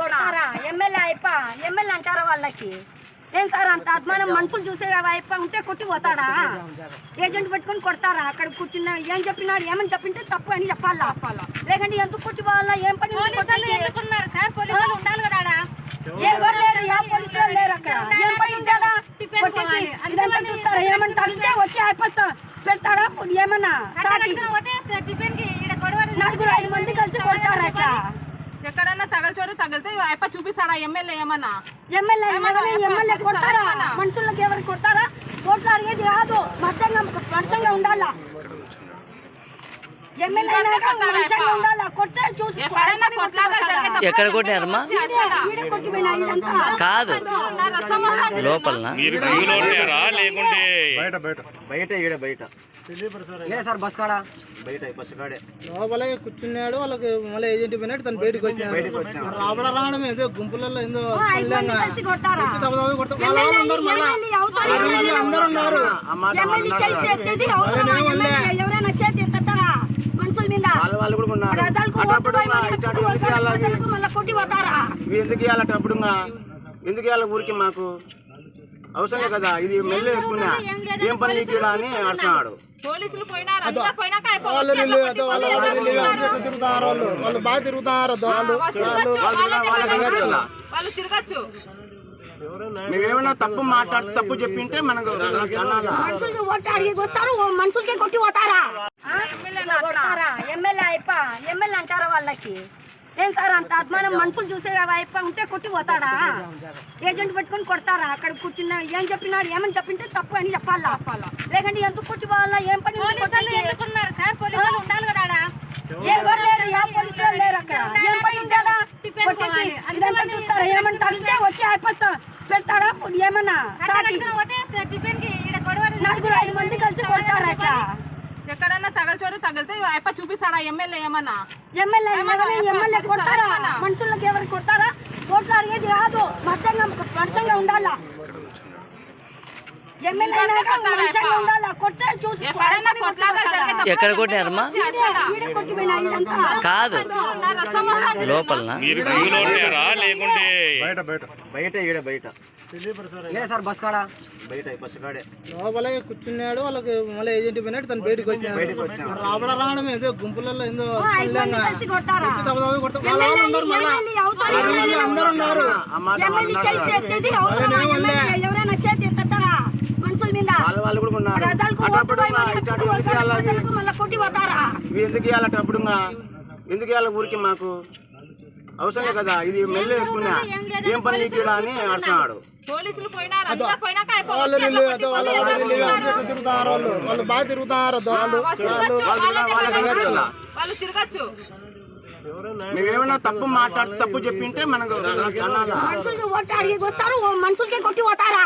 కొడతారా? MLA అయిప. MLA అంటారా వాళ్ళకి? ఏం సార్ అంత అద్మానం? మనుషులు చూసే అయిప. ఉంటే కొట్టి పోతాడా? ఏజెంట్ పెట్టుకొని కొడతారా? అక్కడ కూర్చున్న ఏం చెప్పినాడు? ఏమని చెప్పింటే తప్పు అని చెప్పాలా? లేకంటే ఎందుకు కొట్టి పోవాలా? ఏం పని? ఎందుకున్నారు? సార్ పోలీసులు ఉండాలి కదా పెడతాడా? ఏమన్నా? నలుగురు ఐదు మంది కలిసి కొడతారా అట్లా? ఎక్కడన్నా తగలచోరు తగిలితే అప్ప చూపిస్తాడా? ఎమ్మెల్యే ఏమన్నా? ఎమ్మెల్యే ఎమ్మెల్యే ఏమన్నా? మనుషులకు ఎవరు కొడతారా? ఓట్లు అడిగేది కాదు మధ్యంగా మనుషంగా ఉండాలా? ఎమ్మెల్యే? ఉండాలా? కొట్టే చూసి జరిగే ఎక్కడ కొట్టినారమ్మా? కాదు. ఉన్నారా? లోపల కూర్చున్నాడు వాళ్ళకి మళ్ళీ ఏజెంట్ తను బయటకు వచ్చాడు. రావడం ఏదో గుంపులలో ఏదో ఓ, ఐదు వాళ్ళ కూడా ఉన్నారు. ఎందుకు ఇవ్వాలి ఇవి ఎందుకు ఇవ్వాలి అప్పుడు ఎందుకు ఇవ్వాలి ఊరికి మాకు? అవసరమే కదా ఇది మెల్లు వేసుకున్నా. ఏం పని నీకు అని అడుస్తున్నాడు వాళ్ళు బాగా వాళ్ళు తిరగచ్చు. మేమేమైనా తప్పు మాట్లాడుతూ తప్పు చెప్పింటే మనకు అనాలా మనుషులకి ఓటు అడిగి వస్తారు ఓ మనుషులకే కొట్టి పోతారా ఆ? కొడతారా ఎమ్మెల్యే అయిప ఎమ్మెల్యే అంటారా వాళ్ళకి. ఏం సార్ అంత అద్మానం మనుషులు చూసే అయిప ఉంటే కొట్టి పోతాడా ఏజెంట్ పెట్టుకొని కొడతారా? అక్కడ కూర్చున్న ఏం చెప్పినాడు ఏమని చెప్పింటే తప్పు అని చెప్పాలా? లేకంటే ఎందుకు కొట్టి పోవాలా ఏం పని? ఎందుకున్నారు? సార్ పోలీసులు ఉండాలి కదా ఆడ. ఎవరు లేరు? ఏ పోలీసు వాళ్ళు లేరు అక్కడ. ఏం పని ఉంది ఆడ? కొట్టేకి. ఇదంతా చూస్తారా? ఏమని తగిలితే వచ్చి అయిపోతా. పెడతాడా? ఏమన్నా? నలుగురు ఐదు మంది కలిసి కొడతారా ఎక్కడన్నా తగలచోరు తగిలితే అప్ప చూపిస్తాడా? ఎమ్మెల్యే ఏమన్నా? ఎమ్మెల్యే ఎమ్మెల్యే ఏమన్నా? మనుషులకు ఎవరు కొడతారా? ఓట్లు అడిగేది కాదు. మధ్యంగా మనుషంగా ఉండాలా? ఎమ్మెల్యే ఉండాలా? కొట్టే చూసి జరిగే ఎక్కడ కొట్టినారమ్మా? ఇదంతా కాదు. రచ్చం వస్తుంది లోపలనా? మీరు క్యూలో ఉన్నారా? లేకుంటే బయట బయట. బయట ఈడ బయట. ఏ సార్ బస్ కాడ? బయట బస్సుకాడే లోపల కూర్చున్నాడు వాళ్ళకి మళ్ళీ ఏజెంట్ పోయినట్టు తను బయటకు. రావడం రావడం ఏదో గుంపులలో ఏదో ఓ, ఐదు వాళ్ళ కూడా ఉన్నారు. అటప్పుడు ఎందుకు ఇవ్వాలి అవి? ప్రజలకు మళ్ళీ కొట్టి పోతారా ఇవి ఎందుకు ఇవ్వాలి అప్పుడు ఎందుకు ఇవ్వాలి ఊరికి మాకు? అవసరమే కదా ఇది మెల్లు వేసుకున్నా. ఏం పని నీకు అని అడుస్తున్నాడు వాళ్ళు బాగా వాళ్ళు. తిరగచ్చు మేమేమైనా తప్పు మాట్లాడుతూ తప్పు చెప్పింటే మనకు అనాలా మనుషులకి ఓటు అడిగి వస్తారు ఓ మనుషులకే కొట్టి పోతారా?